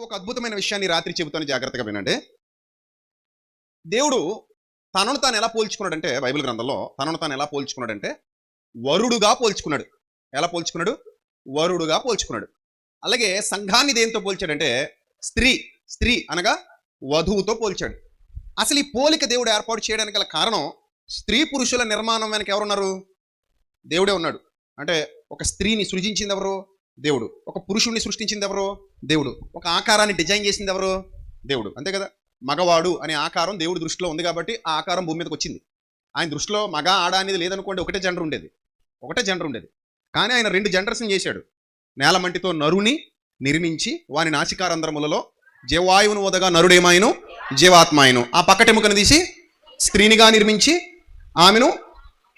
ఒక అద్భుతమైన విషయాన్ని రాత్రి చెబుతాను జాగ్రత్తగా వినండి. దేవుడు తనను తాను ఎలా పోల్చుకున్నాడంటే బైబిల్ గ్రంథంలో తనను తాను ఎలా పోల్చుకున్నాడంటే వరుడుగా పోల్చుకున్నాడు. ఎలా పోల్చుకున్నాడు? వరుడుగా పోల్చుకున్నాడు. అలాగే సంఘాన్ని దేంతో పోల్చాడంటే స్త్రీ స్త్రీ అనగా వధువుతో పోల్చాడు. అసలు ఈ పోలిక దేవుడు ఏర్పాటు చేయడానికి గల కారణం స్త్రీ పురుషుల నిర్మాణం వెనక ఎవరున్నారు? దేవుడే ఉన్నాడు. అంటే ఒక స్త్రీని సృజించింది ఎవరు? దేవుడు. ఒక పురుషుణ్ణి సృష్టించింది ఎవరు దేవుడు. ఒక ఆకారాన్ని డిజైన్ చేసింది ఎవరు దేవుడు. అంతే కదా? మగవాడు అనే ఆకారం దేవుడి దృష్టిలో ఉంది కాబట్టి ఆ ఆకారం భూమి మీదకి వచ్చింది. ఆయన దృష్టిలో మగ ఆడ అనేది లేదనుకోండి ఒకటే జెండర్ ఉండేది. ఒకటే జెండర్ ఉండేది. కానీ ఆయన రెండు జెండర్స్ని చేశాడు. నేలమంటితో నరుని నిర్మించి వాని నాసికారంధ్రములలో జీవాయువును వదగా నరుడేమాయను జీవాత్మాయను. ఆ పక్కటెముకను తీసి స్త్రీనిగా నిర్మించి ఆమెను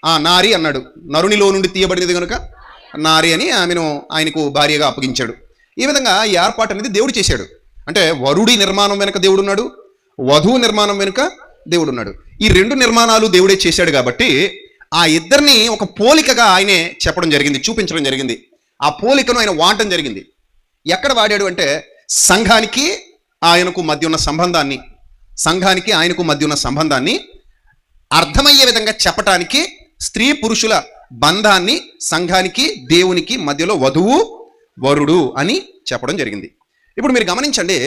ఆ నారి అన్నాడు. నరునిలో నుండి తీయబడినది కనుక నారి అని ఆమెను ఆయనకు భార్యగా అప్పగించాడు. ఈ విధంగా ఈ ఏర్పాటు అనేది దేవుడు చేశాడు. అంటే వరుడి నిర్మాణం వెనుక దేవుడు ఉన్నాడు వధువు నిర్మాణం వెనుక దేవుడు ఉన్నాడు ఈ రెండు నిర్మాణాలు దేవుడే చేశాడు కాబట్టి ఆ ఇద్దరిని ఒక పోలికగా ఆయనే చెప్పడం జరిగింది చూపించడం జరిగింది. ఆ పోలికను ఆయన వాడటం జరిగింది. ఎక్కడ వాడాడు అంటే సంఘానికి ఆయనకు మధ్య ఉన్న సంబంధాన్ని సంఘానికి ఆయనకు మధ్య ఉన్న సంబంధాన్ని అర్థమయ్యే విధంగా చెప్పటానికి స్త్రీ పురుషుల బంధాన్ని సంఘానికి దేవునికి మధ్యలో వధువు వరుడు అని చెప్పడం జరిగింది. ఇప్పుడు మీరు గమనించండి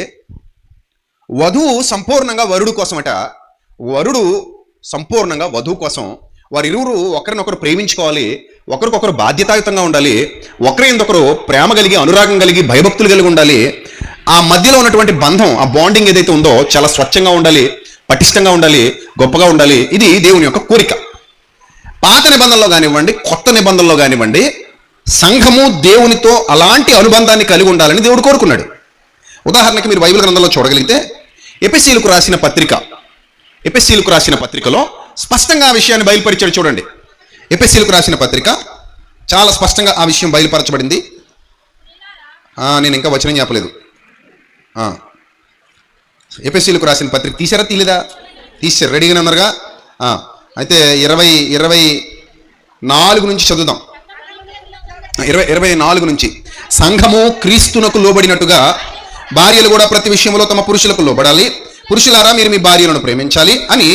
వధువు సంపూర్ణంగా వరుడు కోసమట వరుడు సంపూర్ణంగా వధువు కోసం వారిరువురు ఒకరినొకరు ప్రేమించుకోవాలి ఒకరికొకరు బాధ్యతాయుతంగా ఉండాలి ఒకరి ఇందొకరు ప్రేమ కలిగి అనురాగం కలిగి భయభక్తులు కలిగి ఉండాలి ఆ మధ్యలో ఉన్నటువంటి బంధం ఆ బాండింగ్ ఏదైతే ఉందో చాలా స్వచ్ఛంగా ఉండాలి పటిష్టంగా ఉండాలి గొప్పగా ఉండాలి ఇది దేవుని యొక్క కోరిక. పాత నిబంధనలో కానివ్వండి కొత్త నిబంధనలో కానివ్వండి సంఘము దేవునితో అలాంటి అనుబంధాన్ని కలిగి ఉండాలని దేవుడు కోరుకున్నాడు. ఉదాహరణకి మీరు బైబిల్ గ్రంథంలో చూడగలిగితే ఎపిసీలకు రాసిన పత్రిక ఎపిసీలకు రాసిన పత్రికలో స్పష్టంగా ఆ విషయాన్ని బయలుపరిచాడు చూడండి. ఎపిసీలకు రాసిన పత్రిక చాలా స్పష్టంగా ఆ విషయం బయలుపరచబడింది. నేను ఇంకా వచనం చెప్పలేదు. ఎపిసీలకు రాసిన పత్రిక తీసారా తీలేదా తీసారు రెడీగా ఉన్నారుగా? అయితే ఇరవై ఇరవై నాలుగు నుంచి చదువుదాం. ఇరవై ఇరవై నాలుగు నుంచి. సంఘము క్రీస్తునకు లోబడినట్టుగా భార్యలు కూడా ప్రతి విషయంలో తమ పురుషులకు లోబడాలి. పురుషులారా మీరు మీ భార్యలను ప్రేమించాలి అని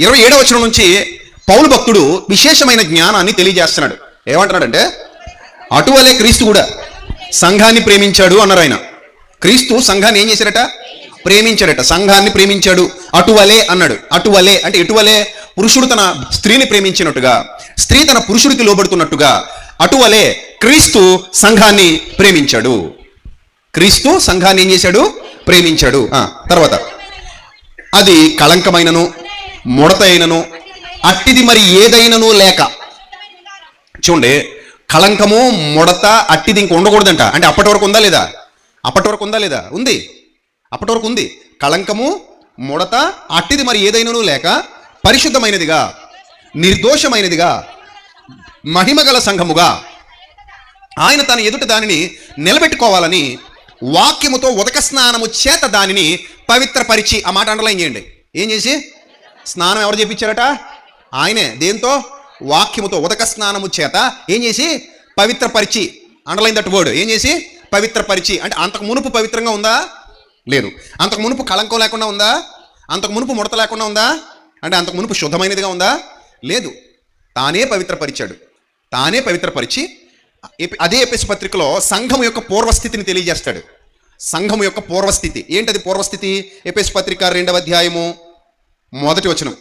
ఇరవై ఏడవ వచనం నుంచి పౌలు భక్తుడు విశేషమైన జ్ఞానాన్ని తెలియజేస్తున్నాడు. ఏమంటున్నాడంటే అటువలే క్రీస్తు కూడా సంఘాన్ని ప్రేమించాడు అన్నారు ఆయన. క్రీస్తు సంఘాన్ని ఏం చేశారట? ప్రేమించాడట సంఘాన్ని ప్రేమించాడు. అటువలే అన్నాడు. అటువలే అంటే ఎటువలే? పురుషుడు తన స్త్రీని ప్రేమించినట్టుగా స్త్రీ తన పురుషుడికి లోబడుతున్నట్టుగా అటువలే క్రీస్తు సంఘాన్ని ప్రేమించాడు. క్రీస్తు సంఘాన్ని ఏం చేశాడు? ప్రేమించాడు. ఆ, తర్వాత. అది కళంకమైనను ముడత అయినను అట్టిది మరి ఏదైనను లేక. చూడండి కళంకము ముడత అట్టిది ఇంక ఉండకూడదంట. అంటే అప్పటి వరకు ఉందా లేదా? అప్పటి వరకు ఉందా లేదా? ఉంది. అప్పటి వరకు ఉంది. కళంకము ముడత అట్టిది మరి ఏదైనను లేక పరిశుద్ధమైనదిగా నిర్దోషమైనదిగా మహిమగల సంఘముగా ఆయన తన ఎదుట దానిని నిలబెట్టుకోవాలని వాక్యముతో ఉదక స్నానము చేత దానిని పవిత్రపరిచి ఆ మాట అండర్లైన్ చేయండి. ఏం చేసి? స్నానం ఎవరు చేపించారట? ఆయనే. దేంతో? వాక్యముతో ఉదక స్నానము చేత ఏం చేసి? పవిత్రపరిచి అండర్లైన్ దట్ వర్డ్. ఏం చేసి? పవిత్రపరిచి. అంటే అంతకు మునుపు పవిత్రంగా ఉందా? లేదు. అంతకు మునుపు కళంకం లేకుండా ఉందా? అంతకు మునుపు ముడత లేకుండా ఉందా? అంటే అంతకు మునుపు శుద్ధమైనదిగా ఉందా? లేదు. తానే పవిత్రపరిచాడు. తానే పవిత్రపరిచి అదే ఎపిస్ పత్రికలో సంఘం యొక్క పూర్వస్థితిని తెలియజేస్తాడు. సంఘం యొక్క పూర్వస్థితి. ఏంటది పూర్వస్థితి? ఎపిస్ పత్రిక రెండవ అధ్యాయము మొదటి వచనం.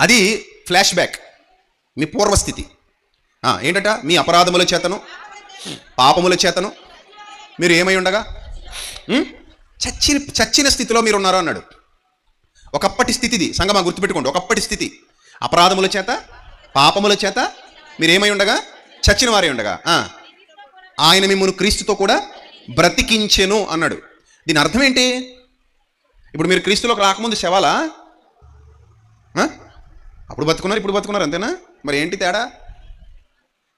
అది ఫ్లాష్ బ్యాక్. మీ పూర్వస్థితి. ఏంటట? మీ అపరాధముల చేతను? పాపముల చేతను? మీరు ఏమై ఉండగా? చచ్చిన చచ్చిన స్థితిలో మీరు ఉన్నారు అన్నాడు. ఒకప్పటి స్థితిది సంగమా గుర్తుపెట్టుకోండి ఒకప్పటి స్థితి. అపరాధముల చేత పాపముల చేత మీరు ఏమై ఉండగా? చచ్చిన వారే ఉండగా. ఆయన మిమ్మల్ని క్రీస్తుతో కూడా బ్రతికించెను అన్నాడు. దీని అర్థం ఏంటి? ఇప్పుడు మీరు క్రీస్తులోకి రాకముందు శవాలా? అప్పుడు బతుకున్నారు ఇప్పుడు బతుకున్నారు అంతేనా? మరి ఏంటి తేడా?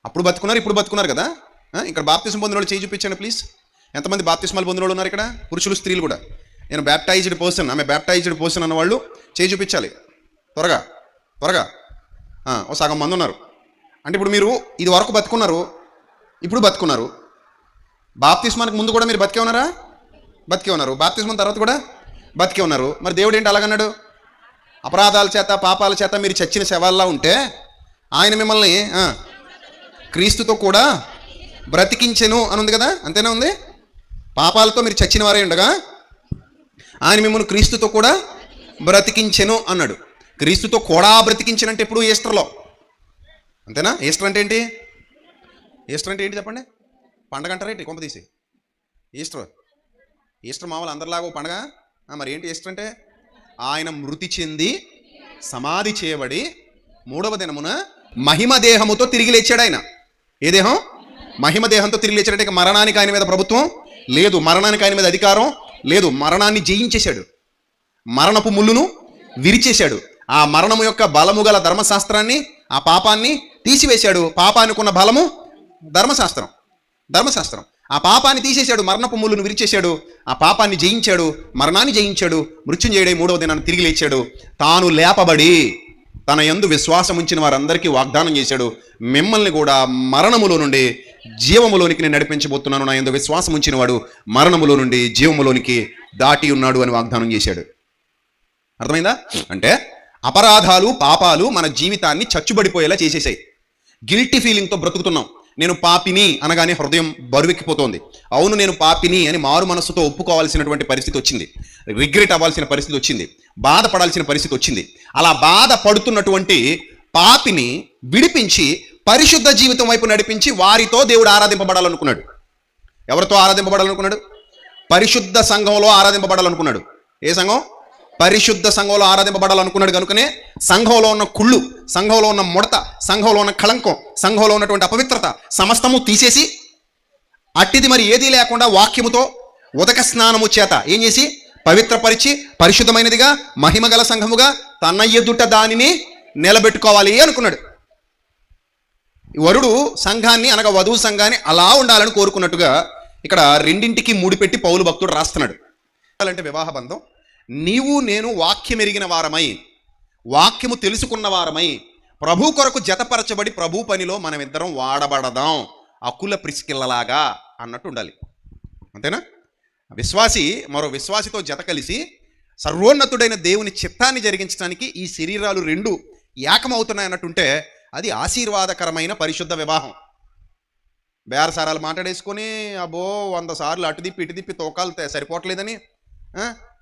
అప్పుడు బతుకున్నారు ఇప్పుడు బతుకున్నారు కదా? ఇక్కడ బాప్తిసం పొందిన వాళ్ళు చేయి చూపించండి ప్లీజ్. ఎంతమంది బాప్తిస్మాలు పొందిన వాళ్ళు ఉన్నారు ఇక్కడ? పురుషులు స్త్రీలు కూడా. నేను బ్యాప్టైజ్డ్ పర్సన్ ఆమె బ్యాప్టైజ్డ్ పర్సన్ అన్న వాళ్ళు చేయి చూపించాలి. త్వరగా త్వరగా. ఓ సగం మంది ఉన్నారు. అంటే ఇప్పుడు మీరు ఇది వరకు బతుకున్నారు ఇప్పుడు బతుకున్నారు. బాప్తిస్మానికి ముందు కూడా మీరు బతికే ఉన్నారా? బతికే ఉన్నారు. బాప్తిజం తర్వాత కూడా బతికే ఉన్నారు. మరి దేవుడు ఏంటి అలాగన్నాడు? అపరాధాల చేత పాపాల చేత మీరు చచ్చిన శవాల్లా ఉంటే ఆయన మిమ్మల్ని క్రీస్తుతో కూడా బ్రతికించెను అని ఉంది కదా? అంతేనా ఉంది? పాపాలతో మీరు చచ్చిన వారే ఉండగా ఆయన మిమ్మల్ని క్రీస్తుతో కూడా బ్రతికించెను అన్నాడు. క్రీస్తుతో కూడా బ్రతికించనంటే ఎప్పుడు ఈస్టర్లో? అంతేనా? ఈస్టర్ అంటే ఏంటి? ఈస్టర్ అంటే ఏంటి చెప్పండి? పండగ అంటారా ఏంటి? కొంప తీసి. ఈస్టర్. ఈస్టర్ మామూలు అందరిలాగా ఓ పండగ? మరి ఏంటి ఈస్టర్ అంటే? ఆయన మృతి చెంది సమాధి చేయబడి మూడవ దినమున మహిమ దేహముతో తిరిగి లేచాడు ఆయన. ఏ దేహం? మహిమ దేహంతో తిరిగి లేచాడంటే మరణానికి ఆయన మీద ప్రభుత్వం లేదు మరణానికి ఆయన మీద అధికారం లేదు. మరణాన్ని జయించేశాడు. మరణపు ముళ్ళును విరిచేశాడు. ఆ మరణము యొక్క బలము గల ధర్మశాస్త్రాన్ని ఆ పాపాన్ని తీసివేశాడు. పాపానికి ఉన్న బలము ధర్మశాస్త్రం. ధర్మశాస్త్రం. ఆ పాపాన్ని తీసేశాడు మరణపు ముళ్ళును విరిచేశాడు. ఆ పాపాన్ని జయించాడు మరణాన్ని జయించాడు. మృత్యుంజయుడై మూడవ దినాన్ని తిరిగి లేచాడు. తాను లేపబడి తన యందు విశ్వాసం ఉంచిన వారందరికీ వాగ్దానం చేశాడు. మిమ్మల్ని కూడా మరణములో నుండి జీవములోనికి నేను నడిపించబోతున్నాను. నా యందు విశ్వాసం ఉంచిన వాడు మరణములో నుండి జీవములోనికి దాటి ఉన్నాడు అని వాగ్దానం చేశాడు. అర్థమైందా? అంటే అపరాధాలు పాపాలు మన జీవితాన్ని చచ్చుబడిపోయేలా చేసేసాయి. గిల్టీ ఫీలింగ్తో బ్రతుకుతున్నాం. నేను పాపిని అనగానే హృదయం బరువెక్కిపోతోంది. అవును నేను పాపిని అని మారు మనస్సుతో ఒప్పుకోవాల్సినటువంటి పరిస్థితి వచ్చింది. రిగ్రెట్ అవ్వాల్సిన పరిస్థితి వచ్చింది. బాధపడాల్సిన పరిస్థితి వచ్చింది. అలా బాధపడుతున్నటువంటి పాపిని విడిపించి పరిశుద్ధ జీవితం వైపు నడిపించి వారితో దేవుడు ఆరాధింపబడాలనుకున్నాడు. ఎవరితో ఆరాధింపబడాలనుకున్నాడు? పరిశుద్ధ సంఘంలో ఆరాధింపబడాలనుకున్నాడు. ఏ సంఘం? పరిశుద్ధ సంఘంలో ఆరాధింపబడాలనుకున్నాడు కనుకనే సంఘంలో ఉన్న కుళ్ళు సంఘంలో ఉన్న ముడత సంఘంలో ఉన్న కళంకం సంఘంలో ఉన్నటువంటి అపవిత్రత సమస్తము తీసేసి అట్టిది మరి ఏదీ లేకుండా వాక్యముతో ఉదక స్నానము చేత ఏం చేసి పవిత్రపరిచి పరిశుద్ధమైనదిగా మహిమగల సంఘముగా తన ఎదుట దానిని నిలబెట్టుకోవాలి అనుకున్నాడు. వరుడు సంఘాన్ని అనగా వధువు సంఘాన్ని అలా ఉండాలని కోరుకున్నట్టుగా ఇక్కడ రెండింటికి ముడిపెట్టి పౌలు భక్తుడు రాస్తున్నాడు. అంటే వివాహ బంధం. నీవు నేను వాక్యం ఎరిగిన వారమై వాక్యము తెలుసుకున్న వారమై ప్రభు కొరకు జతపరచబడి ప్రభు పనిలో మనమిద్దరం వాడబడదాం. అకుల ప్రిసికిల్లలాగా అన్నట్టు ఉండాలి. అంతేనా? విశ్వాసి మరో విశ్వాసితో జత కలిసి సర్వోన్నతుడైన దేవుని చిత్తాన్ని జరిగించడానికి ఈ శరీరాలు రెండు ఏకమవుతున్నాయన్నట్టుంటే అది ఆశీర్వాదకరమైన పరిశుద్ధ వివాహం. బేరసారాలు మాట్లాడేసుకొని అబ్బో వంద సార్లు అటు తిప్పి ఇటు తిప్పి తోకాలు సరిపోవట్లేదని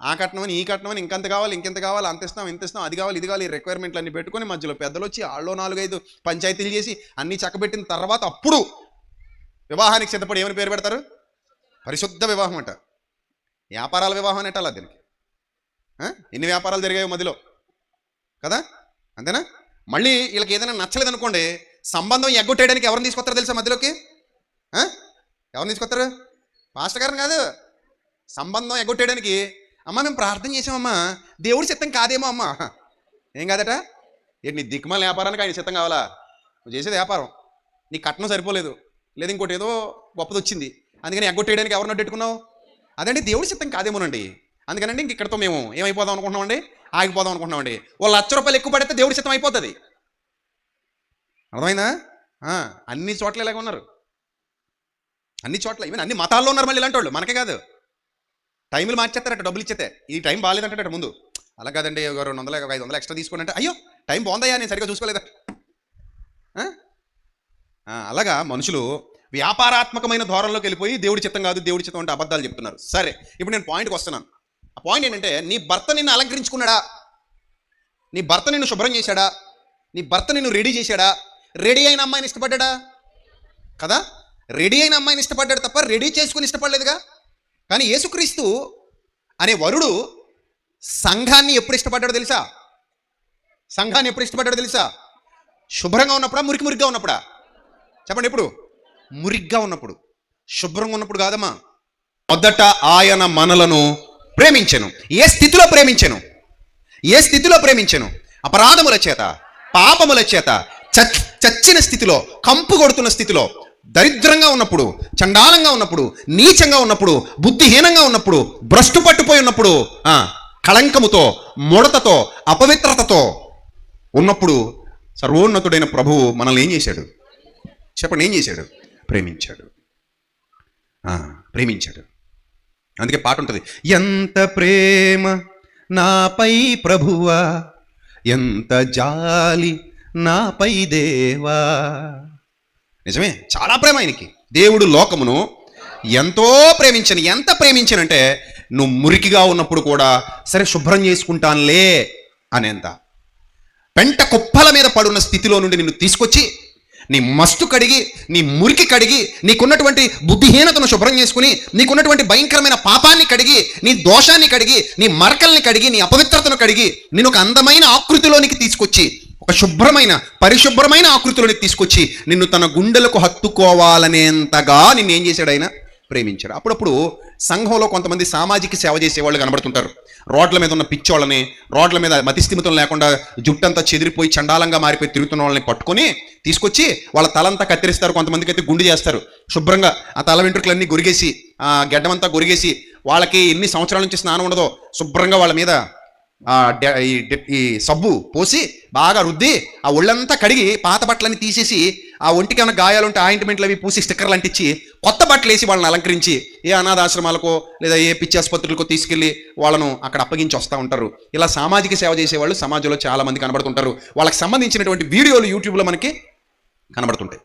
ఆ, కట్నమని ఈ కట్నమని ఇంకెంత కావాలి ఇంకెంత కావాలి అంత ఇస్తాం ఇంత ఇస్తాం అది కావాలి ఇది కావాలి ఈ రిక్వైర్మెంట్లు అన్ని పెట్టుకొని మధ్యలో పెద్దలు వచ్చి ఆళ్ళో నాలుగైదు పంచాయతీలు చేసి అన్ని చక్కబెట్టిన తర్వాత అప్పుడు వివాహానికి సిద్ధపడి ఏమని పేరు పెడతారు? పరిశుద్ధ వివాహం అంట. వ్యాపారాల వివాహం అనేటలా దీనికి? ఎన్ని వ్యాపారాలు జరిగాయో మధ్యలో? కదా? అంతేనా? మళ్ళీ వీళ్ళకి ఏదైనా నచ్చలేదు అనుకోండి సంబంధం ఎగ్గొట్టేయడానికి ఎవరిని తీసుకొస్తారో తెలుసా మధ్యలోకి? ఎవరిని తీసుకొస్తారు? పాస్టర్ గారిని కాదు. సంబంధం ఎగ్గొట్టేయడానికి అమ్మ మేము ప్రార్థన చేసామమ్మా దేవుడి చిత్తం కాదేమో అమ్మ. ఏం కాదట? ఏంటి నీ దిక్కుమాల వ్యాపారానికి ఆయన చిత్తం కావాలా? నువ్వు చేసేది వ్యాపారం. నీ కట్నం సరిపోలేదు. లేదు ఇంకోటి ఏదో గొప్పది వచ్చింది అందుకని ఎగ్గొట్టేయడానికి ఎవరిని పెట్టుకున్నావు అదండి దేవుడి చిత్తం కాదేమోనండి. అందుకనండి ఇంక ఇక్కడతో మేము ఏమైపోదాం అనుకుంటున్నామండి? ఆగిపోదాం అనుకుంటున్నామండి. ఓ లక్ష రూపాయలు ఎక్కువ పడితే దేవుడి చిత్తం అయిపోతుంది. అర్థమైందా? అన్ని చోట్ల ఇలాగ ఉన్నారు. అన్ని చోట్ల ఈవెన్ అన్ని మతాల్లో ఉన్నారు మళ్ళీ ఇలాంటి వాళ్ళు మనకే కాదు. టైంలు మార్చేస్తారట డబ్బులు ఇచ్చేతే. ఈ టైం బాగాలేదంటే ముందు. అలా కాదండి ఒక రెండు వందల ఐదు వందలు ఎక్స్ట్రా తీసుకోండి అంటే అయ్యో టైం బాగుందయ్యా నేను సరిగ్గా చూసుకోలేదా? అలాగా మనుషులు వ్యాపారాత్మకమైన ధోరణిలోకి వెళ్ళిపోయి దేవుడి చిత్తం కాదు దేవుడి చిత్తం అంటే అబద్ధాలు చెప్తున్నారు. సరే ఇప్పుడు నేను పాయింట్కి వస్తున్నాను. ఆ పాయింట్ ఏంటంటే నీ భర్త నిన్ను అలంకరించుకున్నాడా? నీ భర్త నిన్ను శుభ్రం చేశాడా? నీ భర్త నిన్ను రెడీ చేశాడా? రెడీ అయిన అమ్మాయిని ఇష్టపడ్డా కదా? రెడీ అయిన అమ్మాయిని ఇష్టపడ్డాడు తప్ప రెడీ చేసుకుని ఇష్టపడలేదుగా? కానీ యేసుక్రీస్తు అనే వరుడు సంఘాన్ని ఎప్పుడు ఇష్టపడ్డాడో తెలుసా? సంఘాన్ని ఎప్పుడు ఇష్టపడ్డాడో తెలుసా? శుభ్రంగా ఉన్నప్పుడా? మురికి మురిగ్గా ఉన్నప్పుడా? చెప్పండి ఎప్పుడు? మురిగ్గా ఉన్నప్పుడు శుభ్రంగా ఉన్నప్పుడు కాదమ్మా. మొదట ఆయన మనలను ప్రేమించెను. ఏ స్థితిలో ప్రేమించను? ఏ స్థితిలో ప్రేమించెను? అపరాధముల చేత పాపముల చేత చచ్చిన స్థితిలో కంపు కొడుతున్న స్థితిలో దరిద్రంగా ఉన్నప్పుడు చండాలంగా ఉన్నప్పుడు నీచంగా ఉన్నప్పుడు బుద్ధిహీనంగా ఉన్నప్పుడు భ్రష్టు పట్టుపోయి ఉన్నప్పుడు ఆ, కళంకముతో ముడతతో అపవిత్రతతో ఉన్నప్పుడు సర్వోన్నతుడైన ప్రభువు మనల్ని ఏం చేశాడు? చెప్పండి ఏం చేశాడు? ప్రేమించాడు. ప్రేమించాడు. అందుకే పాట ఉంటుంది ఎంత ప్రేమ నాపై ప్రభువా ఎంత జాలి నాపై దేవా. నిజమే చాలా ప్రేమ ఆయనకి. దేవుడు లోకమును ఎంతో ప్రేమించను ఎంత ప్రేమించనంటే నువ్వు మురికిగా ఉన్నప్పుడు కూడా సరే శుభ్రం చేసుకుంటానులే అనేంత. పెంట కుప్పల మీద పడున్న స్థితిలో నుండి నిన్ను తీసుకొచ్చి నీ మస్తు కడిగి నీ మురికి కడిగి నీకున్నటువంటి బుద్ధిహీనతను శుభ్రం చేసుకుని నీకున్నటువంటి భయంకరమైన పాపాన్ని కడిగి నీ దోషాన్ని కడిగి నీ మరకల్ని కడిగి నీ అపవిత్రతను కడిగి నేను ఒక అందమైన ఆకృతిలోనికి తీసుకొచ్చి ఒక శుభ్రమైన పరిశుభ్రమైన ఆకృతిలోనికి తీసుకొచ్చి నిన్ను తన గుండెలకు హత్తుకోవాలనేంతగా నిన్ను ఏం చేశాడు ఆయన? ప్రేమించారు. అప్పుడప్పుడు సంఘంలో కొంతమంది సామాజిక సేవ చేసేవాళ్ళు కనబడుతుంటారు. రోడ్ల మీద ఉన్న పిచ్చోళ్ళని రోడ్ల మీద మతిస్థిమితం లేకుండా జుట్టంతా చెదిరిపోయి చండాలంగా మారిపోయి తిరుగుతున్న వాళ్ళని పట్టుకొని తీసుకొచ్చి వాళ్ళ తలంతా కత్తిరిస్తారు. కొంతమందికి అయితే గుండు చేస్తారు. శుభ్రంగా ఆ తల వెంట్రుకలన్నీ గొరిగేసి ఆ గడ్డమంతా గొరిగేసి వాళ్ళకి ఎన్ని సంవత్సరాల నుంచి స్నానం ఉండదో శుభ్రంగా వాళ్ళ మీద ఈ సబ్బు పోసి బాగా రుద్ది ఆ ఒళ్ళంతా కడిగి పాత బట్టలన్నీ తీసేసి ఆ ఒంటికి ఏమైనా గాయాలుంటే ఆయింట్మెంట్లు అవి పూసి స్టిక్కర్లు అంటించి కొత్త బట్టలు వేసి వాళ్ళని అలంకరించి ఏ అనాథాశ్రమాలకో లేదా ఏ పిచ్చి ఆసుపత్రులకో తీసుకెళ్ళి వాళ్ళను అక్కడ అప్పగించి వస్తూ ఉంటారు. ఇలా సామాజిక సేవ చేసేవాళ్ళు సమాజంలో చాలామంది కనబడుతుంటారు. వాళ్ళకి సంబంధించినటువంటి వీడియోలు యూట్యూబ్లో మనకి కనబడుతుంటాయి.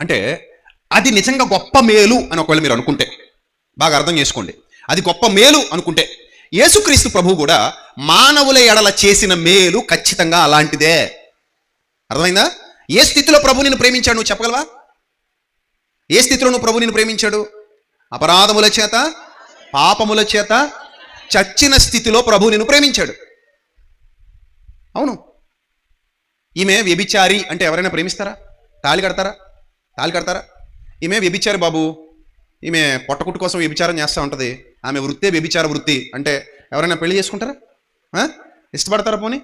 అంటే అది నిజంగా గొప్ప మేలు అని ఒకవేళ మీరు అనుకుంటే బాగా అర్థం చేసుకోండి. అది గొప్ప మేలు అనుకుంటే యేసుక్రీస్తు ప్రభు కూడా మానవుల ఎడల చేసిన మేలు ఖచ్చితంగా అలాంటిదే. అర్థమైందా? ఏ స్థితిలో ప్రభు నిన్ను ప్రేమించాడు నువ్వు చెప్పగలవా? ఏ స్థితిలో నువ్వు ప్రభు నిన్ను ప్రేమించాడు? అపరాధముల చేత పాపముల చేత చచ్చిన స్థితిలో ప్రభు నిన్ను ప్రేమించాడు. అవును. ఈమె వ్యభిచారి అంటే ఎవరైనా ప్రేమిస్తారా? తాళి కడతారా? తాళి కడతారా? ఈమె వ్యభిచారి బాబు. ఈమె పొట్టకుట్టు కోసం వ్యభిచారం చేస్తూ ఉంటుంది. ఆమె వృత్తే వ్యభిచార వృత్తి. అంటే ఎవరైనా పెళ్ళి చేసుకుంటారా? ఇష్టపడతారా పోనీ?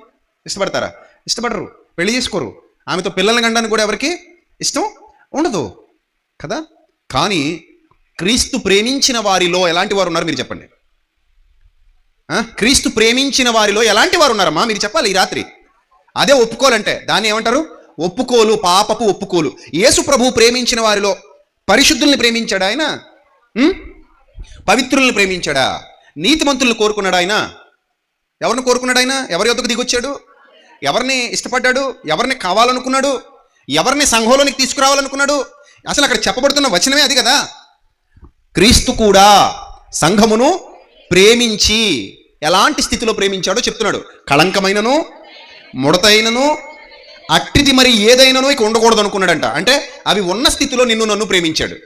ఇష్టపడతారా? ఇష్టపడరు. పెళ్ళి చేసుకోరు. ఆమెతో పిల్లల్ని కండానికి కూడా ఎవరికి ఇష్టం ఉండదు. కదా? కానీ క్రీస్తు ప్రేమించిన వారిలో ఎలాంటి వారు ఉన్నారు మీరు చెప్పండి. క్రీస్తు ప్రేమించిన వారిలో ఎలాంటి వారు ఉన్నారమ్మా? మీరు చెప్పాలి ఈ రాత్రి. అదే ఒప్పుకోలంటే. దాన్ని ఏమంటారు? ఒప్పుకోలు పాపపు ఒప్పుకోలు. యేసు ప్రభు ప్రేమించిన వారిలో పరిశుద్ధుల్ని ప్రేమించాడు ఆయన? పవిత్రులను ప్రేమించాడా? నీతిమంతులను కోరుకున్నాడు ఆయన? ఎవరిని కోరుకున్నాడు ఆయన? ఎవరి యొద్దకు దిగొచ్చాడు? ఎవరిని ఇష్టపడ్డాడు? ఎవరిని కావాలనుకున్నాడు? ఎవరిని సంఘంలోనికి తీసుకురావాలనుకున్నాడు? అసలు అక్కడ చెప్పబడుతున్న వచనమే అది కదా. క్రీస్తు కూడా సంఘమును ప్రేమించి ఎలాంటి స్థితిలో ప్రేమించాడో చెప్తున్నాడు. కళంకమైనను ముడతైనను అట్టిది మరి ఏదైనానో ఇక ఉండకూడదు అనుకున్నాడంట అంటే అవి ఉన్న స్థితిలో నిన్ను నన్ను ప్రేమించాడు.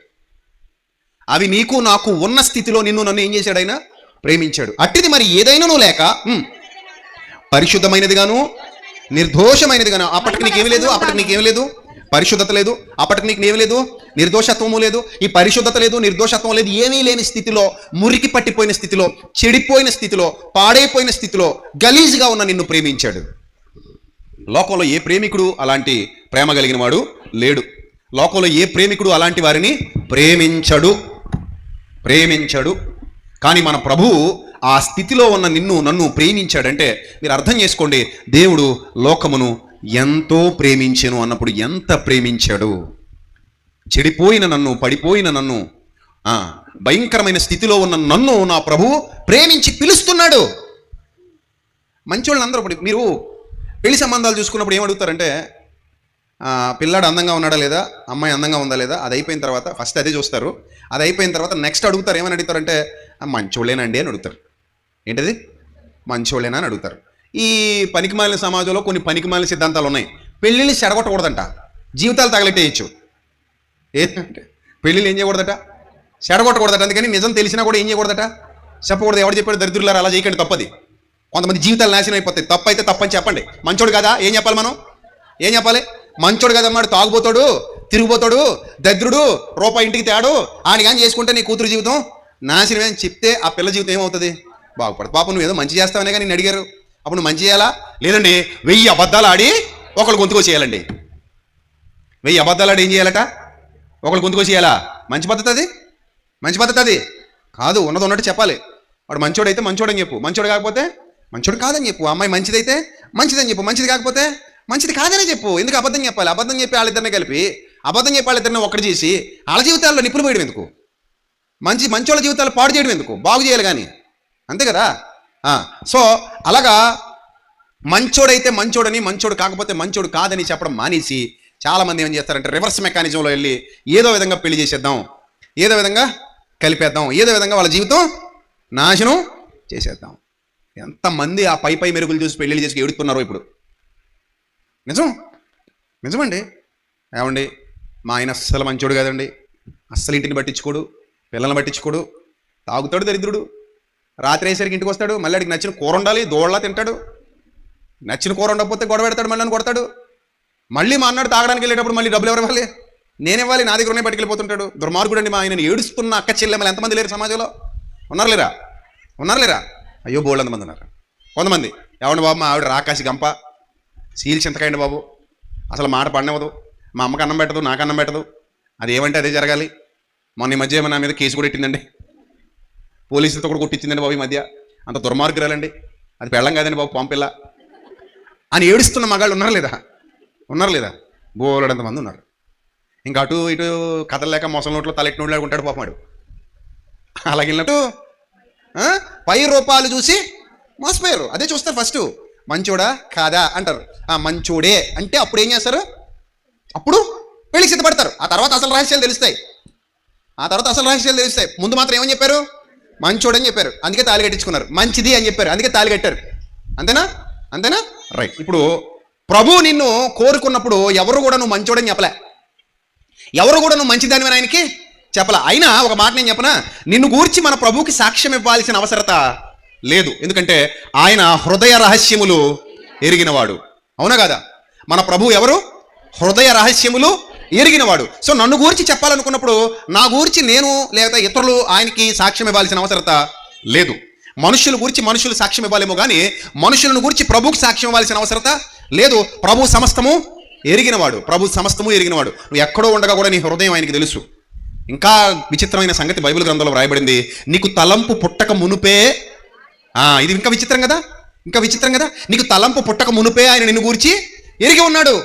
అవి నీకు నాకు ఉన్న స్థితిలో నిన్ను నన్ను ఏం చేశాడు ఆయన? ప్రేమించాడు. అట్టిది మరి ఏదైనానూ లేక ఉమ్, పరిశుద్ధమైనదిగాను నిర్దోషమైనదిగాను అప్పటికి నీకేమి లేదు అప్పటికి నీకేమి లేదు పరిశుద్ధత లేదు అప్పటికి నీకు ఏమి లేదు నిర్దోషత్వము లేదు ఈ పరిశుద్ధత లేదు నిర్దోషత్వం లేదు ఏమీ లేని స్థితిలో మురికి పట్టిపోయిన స్థితిలో చెడిపోయిన స్థితిలో పాడైపోయిన స్థితిలో గలీజ్గా ఉన్న నిన్ను ప్రేమించాడు. లోకంలో ఏ ప్రేమికుడు అలాంటి ప్రేమ కలిగిన వాడు లేడు. లోకంలో ఏ ప్రేమికుడు అలాంటి వారిని ప్రేమించడు. ప్రేమించడు. కానీ మన ప్రభువు ఆ స్థితిలో ఉన్న నిన్ను నన్ను ప్రేమించాడంటే మీరు అర్థం చేసుకోండి దేవుడు లోకమును ఎంతో ప్రేమించాను అన్నప్పుడు ఎంత ప్రేమించాడు? చెడిపోయిన నన్ను పడిపోయిన నన్ను భయంకరమైన స్థితిలో ఉన్న నన్ను నా ప్రభువు ప్రేమించి పిలుస్తున్నాడు. మంచి అందరూ మీరు పెళ్ళి సంబంధాలు చూసుకున్నప్పుడు ఏం అడుగుతారంటే పిల్లాడు అందంగా ఉన్నాడా లేదా? అమ్మాయి అందంగా ఉందా లేదా? అది అయిపోయిన తర్వాత ఫస్ట్ అదే చూస్తారు. అది అయిపోయిన తర్వాత నెక్స్ట్ అడుగుతారు ఏమని అడుగుతారంటే మంచోళ్ళేనండి అని అడుగుతారు. ఏంటది? మంచోళ్ళేనా అని అడుగుతారు. ఈ పనికిమాలిన సమాజంలో కొన్ని పనికిమాలిన సిద్ధాంతాలు ఉన్నాయి. పెళ్ళిళ్ళు చెడగొట్టకూడదంట. జీవితాలు తగలెట్టేయచ్చు. ఏంటంటే పెళ్ళిళ్ళు ఏం చేయకూడదట? చెడగొట్టకూడదట. అందుకని నిజం తెలిసినా కూడా ఏం చేయకూడదట? చెప్పకూడదు. ఎవడు చెప్పాడు దరిద్రులారు? అలా చేయకండి తప్పది. కొంతమంది జీవితాలు నాశనం అయిపోతాయి. తప్పైతే తప్పని చెప్పండి. మంచోడు కదా? ఏం చెప్పాలి మనం? ఏం చెప్పాలి? మంచోడు కదమ్మాడు వాడు తాగుపోతాడు తిరిగిపోతాడు దరిద్రుడు రూపాయి ఇంటికి తేడు ఆయన కానీ చేసుకుంటే నీ కూతురు జీవితం నాశనమే అని చెప్తే ఆ పిల్ల జీవితం ఏమవుతుంది? బాగుపడదు. పాపం నువ్వు ఏదో మంచి చేస్తావనే కానీ నేను అడిగారు. అప్పుడు నువ్వు మంచి చేయాలా? లేదండి. వెయ్యి అబద్ధాలు ఆడి ఒకళ్ళు గొంతుకో చేయాలండి. వెయ్యి అబద్ధాలు ఆడి ఏం చేయాలట? ఒకళ్ళు గొంతుకో చేయాలా? మంచి పద్ధతి అది? మంచి పద్ధతి అది? కాదు ఉన్నది ఉన్నట్టు చెప్పాలి. వాడు మంచోడైతే మంచోడని చెప్పు. మంచోడు కాకపోతే మంచోడు కాదని చెప్పు. అమ్మాయి మంచిదైతే మంచిదని చెప్పు. మంచిది కాకపోతే మంచిది కాదనే చెప్పు. ఎందుకు అబద్ధం చెప్పాలి? అబద్ధం చెప్పి వాళ్ళిద్దరిని కలిపి అబద్ధం చెప్పి వాళ్ళిద్దరిని ఒక్కటి చేసి వాళ్ళ జీవితాల్లో నిప్పులు పోయడం ఎందుకు? మంచి మంచోళ్ళ జీవితాలు పాడు చేయడం ఎందుకు? బాగు చేయాలి కానీ. అంతే కదా? సో అలాగా మంచోడైతే మంచోడని మంచోడు కాకపోతే మంచోడు కాదని చెప్పడం మానేసి చాలామంది ఏం చేస్తారంటే రివర్స్ మెకానిజంలో వెళ్ళి ఏదో విధంగా పెళ్ళి చేసేద్దాం. ఏదో విధంగా కలిపేద్దాం. ఏదో విధంగా వాళ్ళ జీవితం నాశనం చేసేద్దాం. ఎంతమంది ఆ పై పై మెరుగులు చూసి పెళ్ళిళ్ళు చేసి ఏడుతున్నారో ఇప్పుడు. నిజం? నిజమండి. ఏమండి? మా ఆయన అస్సలు మంచోడు కదండి. అస్సలు ఇంటిని పట్టించుకోడు. పిల్లల్ని పట్టించుకోడు. తాగుతాడు దరిద్రుడు. రాత్రి అయ్యేసరికి ఇంటికి వస్తాడు. మళ్ళీ అడిగి నచ్చిన కూర ఉండాలి దోళ్ళ తింటాడు. నచ్చిన కూర ఉండకపోతే గొడవ పెడతాడు. మళ్ళీ నన్ను కొడతాడు. మళ్ళీ మా అన్నాడు తాగడానికి వెళ్ళేటప్పుడు మళ్ళీ డబ్బులు ఎవరు ఇవ్వాలి? నేను ఇవ్వాలి. నా దగ్గరనే పట్టుకెళ్ళిపోతుంటాడు. దుర్మార్గుడు అండి మా ఆయన ఏడుస్తున్న అక్క చెల్లెమ్మలు ఎంతమంది లేరు సమాజంలో? ఉన్నారు లేరా ఉన్నారు లేరా అయ్యో బోల్డ్ ఎంతమంది ఉన్నారు? కొంతమంది. ఎవరిని బాబు మా ఆవిడ రాకాసి గంప. సీల్ చింతకాయండి బాబు. అసలు మాట పడినవ్వదు. మా అమ్మకి అన్నం పెట్టదు నాకు అన్నం పెట్టదు. అది ఏమంటే అదే జరగాలి. మొన్న ఈ మధ్య ఏమో నా మీద కేసు కూడా పెట్టిందండి. పోలీసులతో కూడా కొట్టించిందండి బాబు ఈ మధ్య. అంత దుర్మార్గురాలండి అది పెళ్ళం కాదండి బాబు పంపిల్ల. అని ఏడుస్తున్న మగాళ్ళు ఉన్నారు లేదా? ఉన్నారు లేదా? బోలెడంత మంది ఉన్నారు. ఇంకా అటు ఇటు కథలేక మోసం నోట్లో తలెట్టి నోళ్ళు ఉంటాడు పాపమాడు అలాగే అలాగినట్టు పై రూపాలు చూసి మోసపోయారు. అదే చూస్తారు ఫస్ట్ మంచోడా? కాదా? అంటారు. ఆ మంచోడే. అంటే అప్పుడు ఏం చేస్తారు? అప్పుడు పెళ్ళి సిద్ధపడతారు. ఆ తర్వాత అసలు రహస్యాలు తెలుస్తాయి. ఆ తర్వాత అసలు రహస్యాలు తెలుస్తాయి. ముందు మాత్రం ఏమని చెప్పారు? మంచోడని చెప్పారు. అందుకే తాళి కట్టించుకున్నారు. మంచిది అని చెప్పారు. అందుకే తాళి కట్టారు. అంతేనా? అంతేనా? రైట్ ఇప్పుడు ప్రభు నిన్ను కోరుకున్నప్పుడు ఎవరు కూడా నువ్వు మంచోడని చెప్పలే. ఎవరు కూడా నువ్వు మంచిదానివని ఆయనకి చెప్పలా. అయినా ఒక మాట నేను చెప్పనా? నిన్ను గూర్చి మన ప్రభువుకి సాక్ష్యం ఇవ్వాల్సిన అవసరత లేదు. ఎందుకంటే ఆయన హృదయ రహస్యములు ఎరిగినవాడు. అవునా కదా? మన ప్రభు ఎవరు? హృదయ రహస్యములు ఎరిగినవాడు. సో నన్ను గూర్చి చెప్పాలనుకున్నప్పుడు నా గూర్చి నేను లేదా ఇతరులు ఆయనకి సాక్ష్యం ఇవ్వాల్సిన అవసరత లేదు. మనుషుల గురించి మనుషులు సాక్ష్యం ఇవ్వాలేమో కానీ మనుషులను గురించి ప్రభుకి సాక్ష్యం ఇవ్వాల్సిన అవసరత లేదు. ప్రభు సమస్తము ఎరిగినవాడు. ప్రభు సమస్తము ఎరిగినవాడు. నువ్వు ఎక్కడో ఉండగా కూడా నీ హృదయం ఆయనకి తెలుసు. ఇంకా విచిత్రమైన సంగతి బైబిల్ గ్రంథంలో వ్రాయబడింది. నీకు తలంపు పుట్టక మునుపే ఇది ఇంకా విచిత్రం కదా? ఇంకా విచిత్రం కదా? నీకు తలంపు పుట్టక మునుపే ఆయన నిన్ను గూర్చి ఎరిగి ఉన్నాడు.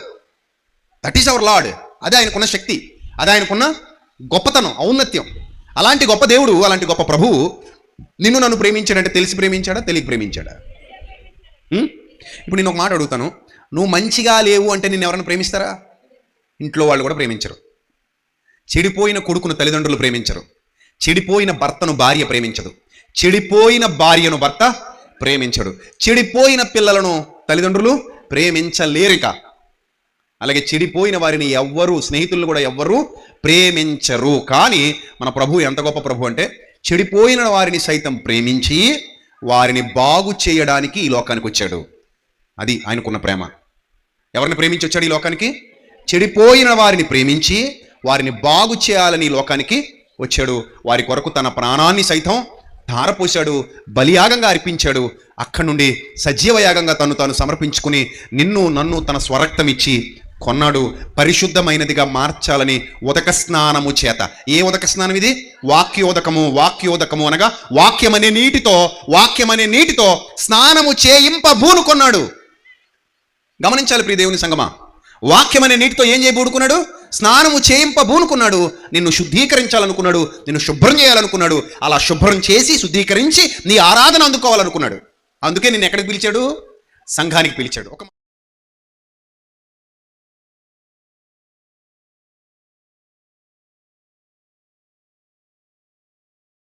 దట్ ఈస్ అవర్ లార్డ్ అదే ఆయనకున్న శక్తి. అదే ఆయనకున్న గొప్పతనం ఔన్నత్యం. అలాంటి గొప్ప దేవుడు అలాంటి గొప్ప ప్రభువు నిన్ను నన్ను ప్రేమించాడంటే తెలిసి ప్రేమించాడా? తెలియక ప్రేమించాడా? ఇప్పుడు నేను ఒక మాట అడుగుతాను. నువ్వు మంచిగా లేవు అంటే నిన్ను ఎవరైనా ప్రేమిస్తారా? ఇంట్లో వాళ్ళు కూడా ప్రేమించరు. చెడిపోయిన కొడుకును తల్లిదండ్రులు ప్రేమించరు. చెడిపోయిన భర్తను భార్య ప్రేమించదు. చెడిపోయిన భార్యను భర్త ప్రేమించడు. చెడిపోయిన పిల్లలను తల్లిదండ్రులు ప్రేమించలేరిక. అలాగే చెడిపోయిన వారిని ఎవ్వరు స్నేహితులు కూడా ఎవ్వరు ప్రేమించరు. కానీ మన ప్రభు ఎంత గొప్ప ప్రభు అంటే చెడిపోయిన వారిని సైతం ప్రేమించి వారిని బాగు చేయడానికి ఈ లోకానికి వచ్చాడు. అది ఆయనకున్న ప్రేమ. ఎవరిని ప్రేమించి వచ్చాడు ఈ లోకానికి? చెడిపోయిన వారిని ప్రేమించి వారిని బాగు చేయాలని ఈ లోకానికి వచ్చాడు. వారి కొరకు తన ప్రాణాన్ని సైతం ధారపోశాడు బలియాగంగా అర్పించాడు. అక్కడి నుండి సజీవయాగంగా తను తాను సమర్పించుకుని నిన్ను నన్ను తన స్వరక్తం ఇచ్చి కొన్నాడు. పరిశుద్ధమైనదిగా మార్చాలని ఉదక స్నానము చేత. ఏ ఉదక స్నానం ఇది? వాక్యోదకము వాక్యోదకము అనగా వాక్యమనే నీటితో వాక్యమనే నీటితో స్నానము చేయింప కొన్నాడు. గమనించాలి ప్రియ దేవుని సంగమా. వాక్యమనే నీటితో ఏం చేయబూడుకున్నాడు? స్నానము చేయింపబూనుకున్నాడు నిన్ను శుద్ధీకరించాలనుకున్నాడు నిన్ను శుభ్రం చేయాలనుకున్నాడు. అలా శుభ్రం చేసి శుద్ధీకరించి నీ ఆరాధన అందుకోవాలనుకున్నాడు. అందుకే నిన్ను ఎక్కడికి పిలిచాడు? సంఘానికి పిలిచాడు. ఒక